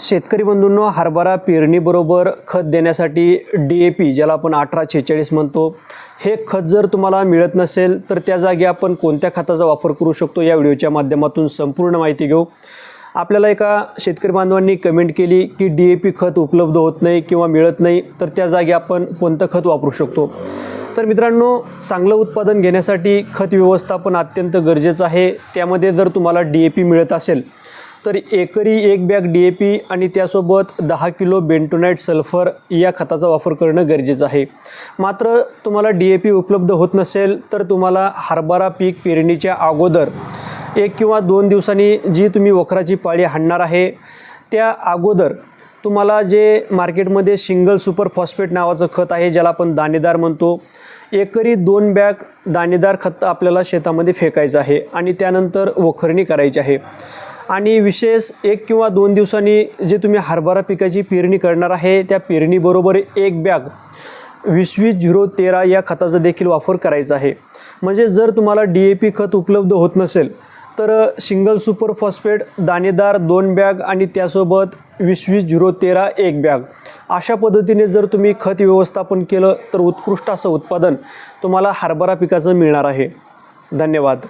शेतकरी बंधूंनो हरभरा पेरणीबरोबर खत देण्यासाठी डी ए पी ज्याला आपण अठरा छेचाळीस म्हणतो हे खत जर तुम्हाला मिळत नसेल तर त्या जागी आपण कोणत्या खताचा वापर करू शकतो या व्हिडिओच्या माध्यमातून संपूर्ण माहिती घेऊ. आपल्याला एका शेतकरी बांधवांनी कमेंट केली की डी ए पी खत उपलब्ध होत नाही किंवा मिळत नाही तर त्या जागी आपण कोणतं खत वापरू शकतो? तर मित्रांनो चांगलं उत्पादन घेण्यासाठी खत व्यवस्थापन अत्यंत गरजेचं आहे. त्यामध्ये जर तुम्हाला डी ए पी मिळत असेल तर एकरी एक बॅग डी ए पी आणि त्यासोबत दहा किलो बेंटोनाईट सल्फर या खताचा वापर करणं गरजेचं आहे. मात्र तुम्हाला डी ए पी उपलब्ध होत नसेल तर तुम्हाला हरभरा पीक पेरणीच्या अगोदर एक किंवा दोन दिवसांनी जी तुम्ही वखराची पाळी हाणणार आहे त्या अगोदर तुम्हाला जे मार्केटमध्ये सिंगल सुपर फॉस्फेट नावाचं खत आहे ज्याला आपण दाणेदार म्हणतो एकरी दोन बॅग दाणेदार खत आपल्याला शेतामध्ये फेकायचं आहे आणि त्यानंतर वखरणी करायची आहे. आणि विशेष एक किंवा दोन दिवसांनी जे तुम्ही हरभरा पिकाची पेरणी करणार आहे त्या पेरणीबरोबर एक बॅग वीस वीस झिरो तेरा या खताचा देखील वापर करायचा आहे. म्हणजे जर तुम्हाला डी ए पी खत उपलब्ध होत नसेल तर सिंगल सुपर फॉस्फेट दाणेदार दोन बॅग आणि त्यासोबत वीस वीस झिरो तेरा एक बॅग. अशा पद्धतीने जर तुम्ही खत व्यवस्थापन केलं तर उत्कृष्ट असं उत्पादन तुम्हाला हरभरा पिकाचं मिळणार आहे. धन्यवाद.